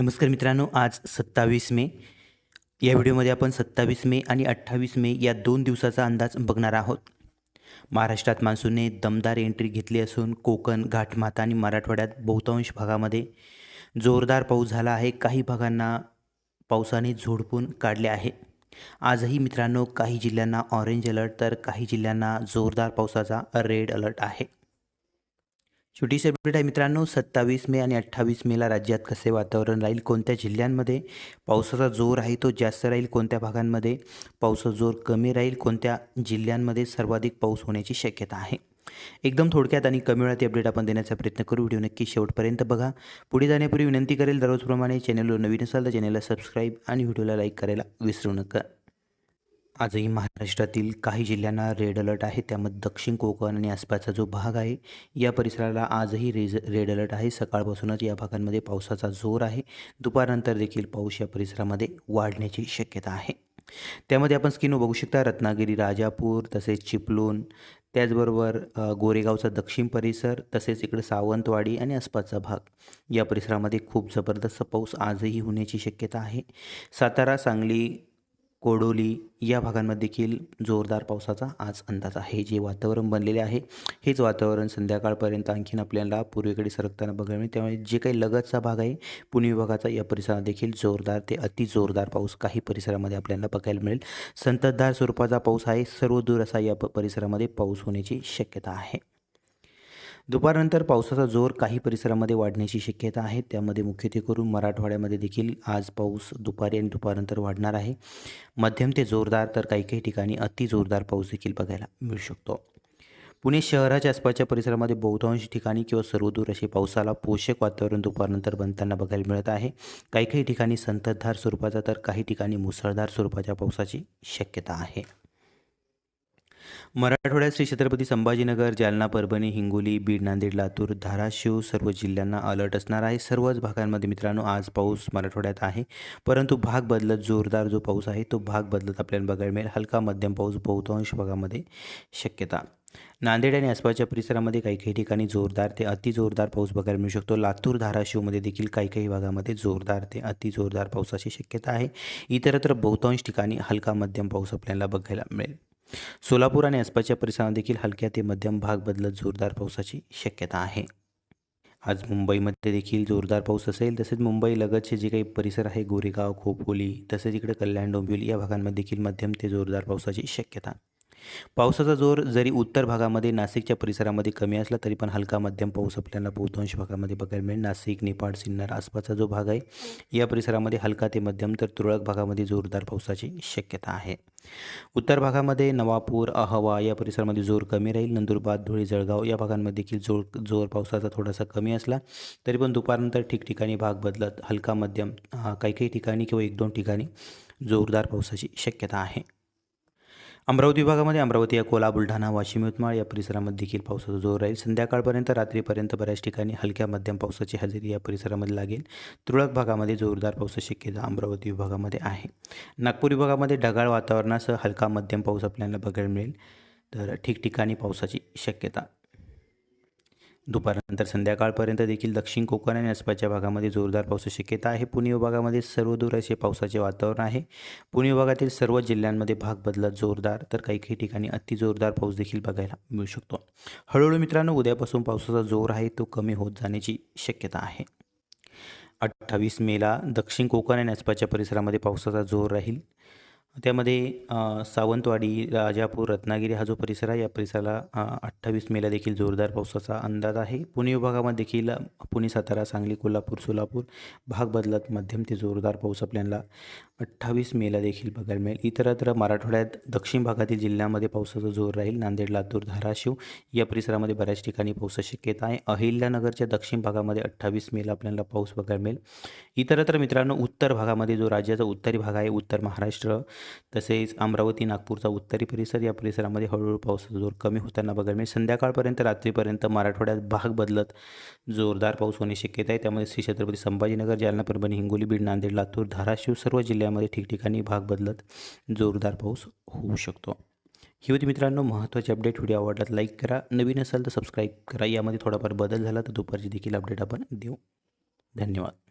नमस्कार मित्रांनो आज सत्तावीस मे. या व्हिडिओमध्ये आपण सत्तावीस मे आणि अठ्ठावीस मे या दोन दिवसाचा अंदाज बघणार आहोत. महाराष्ट्रात मान्सूनने दमदार एंट्री घेतली असून कोकण घाटमाता आणि मराठवाड्यात बहुतांश भागामध्ये जोरदार पाऊस झाला आहे. काही भागांना पावसाने झोडपून काढले आहे. आजही मित्रांनो काही जिल्ह्यांना ऑरेंज अलर्ट तर काही जिल्ह्यांना जोरदार पावसाचा रेड अलर्ट आहे. छोटी अपडेट आहे मित्रांनो. सत्तावीस मे आणि अठ्ठावीस मेला राज्यात कसे वातावरण राहील? कोणत्या जिल्ह्यांमध्ये पावसाचा जोर आहे तो जास्त राहील? कोणत्या भागांमध्ये पावसाचा जोर कमी राहील? कोणत्या जिल्ह्यांमध्ये सर्वाधिक पाऊस होण्याची शक्यता आहे? एकदम थोडक्यात आणि कमी वेळात अपडेट आपण देण्याचा प्रयत्न करू. व्हिडिओ नक्की शेवटपर्यंत बघा. पुढे जाण्यापूर्वी विनंती करेल दररोजप्रमाणे चॅनलवर नवीन असाल तर चॅनलला सबस्क्राईब आणि व्हिडिओला लाईक करायला विसरू नका. आजही महाराष्ट्रातील काही जिल्ह्यांना रेड अलर्ट आहे. त्यामध्ये दक्षिण कोकण आणि आसपासचा जो भाग आहे या परिसराला आजही रेज रेड अलर्ट आहे. सकाळपासूनच या भागांमध्ये पावसाचा जोर आहे. दुपारनंतर देखील पाऊस या परिसरामध्ये वाढण्याची शक्यता आहे. त्यामध्ये आपण स्किनो बघू शकता रत्नागिरी राजापूर तसेच चिपलून त्याचबरोबर गोरेगावचा दक्षिण परिसर तसेच इकडे सावंतवाडी आणि आसपासचा भाग. या परिसरामध्ये खूप जबरदस्त पाऊस आजही होण्याची शक्यता आहे. सातारा सांगली कोडोली या भागांमध्ये देखील जोरदार पावसाचा आज अंदाज आहे. जे वातावरण बनलेले आहे हेच वातावरण संध्याकाळपर्यंत आणखीन आपल्याला पूर्वेकडे सरकताना बघायला मिळेल त्यामुळे जे काही लगतचा भाग आहे पुणे विभागाचा या परिसरात देखील जोरदार ते अति जोरदार पाऊस काही परिसरामध्ये आपल्याला बघायला मिळेल. संततधार स्वरूपाचा पाऊस आहे सर्व दूर असा या परिसरामध्ये पाऊस होण्याची शक्यता आहे. दुपारनंतर पावसाचा जोर काही परिसरामध्ये वाढण्याची शक्यता आहे. त्यामध्ये मुख्यत्वे करून मराठवाड्यामध्ये देखील आज पाऊस दुपारी आणि दुपारनंतर वाढणार आहे. मध्यम ते जोरदार तर काही काही ठिकाणी अति जोरदार पाऊस देखील बघायला मिळू शकतो. पुणे शहराच्या आसपासच्या परिसरामध्ये बहुतांश ठिकाणी किंवा सर्वदूर असे पावसाला पोषक वातावरण दुपारनंतर बनताना बघायला मिळत आहे. काही काही ठिकाणी संततधार स्वरूपाचा तर काही ठिकाणी मुसळधार स्वरूपाच्या पावसाची शक्यता आहे. मराठवाड्यात श्री छत्रपती संभाजीनगर जालना परभणी हिंगोली बीड नांदेड लातूर धाराशिव सर्व जिल्ह्यांना अलर्ट असणार आहे. सर्वच भागांमध्ये मित्रांनो आज पाऊस मराठवाड्यात आहे. परंतु भाग बदलत जोरदार जो पाऊस आहे तो भाग बदलत आपल्याला बघायला मिळेल. हलका मध्यम पाऊस बहुतांश भागामध्ये शक्यता. नांदेड आणि आसपासच्या परिसरामध्ये काही काही ठिकाणी जोरदार ते अति जोरदार पाऊस बघायला मिळू शकतो. लातूर धाराशिवमध्ये देखील काही काही भागामध्ये जोरदार ते अति जोरदार पावसाची शक्यता आहे. इतरत्र बहुतांश ठिकाणी हलका मध्यम पाऊस आपल्याला बघायला मिळेल. सोलापूर आणि आसपासच्या परिसरात देखील हलक्या ते मध्यम भाग बदलत जोरदार पावसाची शक्यता आहे. आज मुंबईमध्ये देखील जोरदार पाऊस असेल तसेच मुंबई लगतचे जे काही परिसर आहे गोरेगाव खोपोली तसेच इकडे कल्याण डोंबिवली या भागांमध्ये देखील मध्यम ते जोरदार पावसाची शक्यता पावसाचा जोर जरी उत्तर भागामध्ये नाशिकच्या परिसरामध्ये कमी असला तरी पण हलका मध्यम पाऊस आपल्याला बहुतांश भागामध्ये बघायला मिळेल. नाशिक नेपाळ सिन्नर आसपासचा जो भाग आहे या परिसरामध्ये हलका ते मध्यम तर तुरळक भागामध्ये जोरदार पावसाची शक्यता आहे. उत्तर भागामध्ये नवापूर अहवा या परिसरामध्ये जोर कमी राहील. नंदुरबार धुळे जळगाव या भागांमध्ये देखील जोर जोर पावसाचा थोडासा कमी असला तरी पण दुपारनंतर ठिकठिकाणी भाग बदलत हलका मध्यम काही काही ठिकाणी किंवा एक दोन ठिकाणी जोरदार पावसाची शक्यता आहे. अमरावती विभागामध्ये अमरावती अकोला बुलढाणा वाशिम यवतमाळ या परिसरामध्ये देखील पावसाचा जोर राहील. संध्याकाळपर्यंत रात्रीपर्यंत बऱ्याच ठिकाणी हलक्या मध्यम पावसाची हजेरी या परिसरामध्ये लागेल. तुरळक भागामध्ये जोरदार पावसाची शक्यता अमरावती विभागामध्ये आहे. नागपूर विभागामध्ये ढगाळ वातावरणासह हलका मध्यम पाऊस आपल्याला बघायला मिळेल. तर ठिकठिकाणी पावसाची शक्यता दुपारनंतर संध्याकाळपर्यंत देखील दक्षिण कोकण आणि आसपासच्या भागामध्ये जोरदार पावसाची शक्यता आहे. पुणे विभागामध्ये सर्वदूर असे पावसाचे वातावरण आहे. पुणे विभागातील सर्व जिल्ह्यांमध्ये भाग बदलत जोरदार तर काही काही ठिकाणी अति जोरदार पाऊस देखील बघायला मिळू शकतो. हळूहळू मित्रांनो उद्यापासून पावसाचा जोर आहे तो कमी होत जाण्याची शक्यता आहे. अठ्ठावीस मेला दक्षिण कोकण आणि आसपासच्या परिसरामध्ये पावसाचा जोर राहील. त्यामध्ये सावंतवाडी राजापूर रत्नागिरी हा जो परिसर आहे या परिसराला अठ्ठावीस मेला देखील जोरदार पावसाचा अंदाज आहे. पुणे विभागामध्ये देखील पुणे सातारा सांगली कोल्हापूर सोलापूर भाग बदलत मध्यम ते जोरदार पाऊस आपल्याला अठ्ठावीस मेला देखील बघायला मिळेल. इतरत्र मराठवाड्यात दक्षिण भागातील जिल्ह्यामध्ये पावसाचा जोर राहील. नांदेड लातूर धाराशिव या परिसरामध्ये बऱ्याच ठिकाणी पावसाची शक्यता आहे. अहिल्यानगरच्या दक्षिण भागामध्ये अठ्ठावीस मेला आपल्याला पाऊस बघायला मिळेल. इतरत्र मित्रांनो उत्तर भागामध्ये जो राज्याचा उत्तरी भाग आहे उत्तर महाराष्ट्र तसेच अमरावती नागपूरचा उत्तरी परिसर या परिसरामध्ये हळूहळू पावसाचा जोर कमी होताना बघायला मिळेल. संध्याकाळपर्यंत रात्रीपर्यंत मराठवाड्यात भाग बदलत जोरदार पाऊस होण्याची शक्यता आहे. त्यामध्ये श्री छत्रपती संभाजीनगर जालना परभणी हिंगोली बीड नांदेड लातूर धाराशिव सर्व जिल्ह्यामध्ये ठिकठिकाणी भाग बदलत जोरदार पाऊस होऊ शकतो. ही होती मित्रांनो महत्त्वाचे अपडेट. व्हिडिओ आवडला लाईक करा. नवीन असाल तर सबस्क्राईब करा. यामध्ये थोडाफार बदल झाला तर दुपारची देखील अपडेट आपण देऊ. धन्यवाद.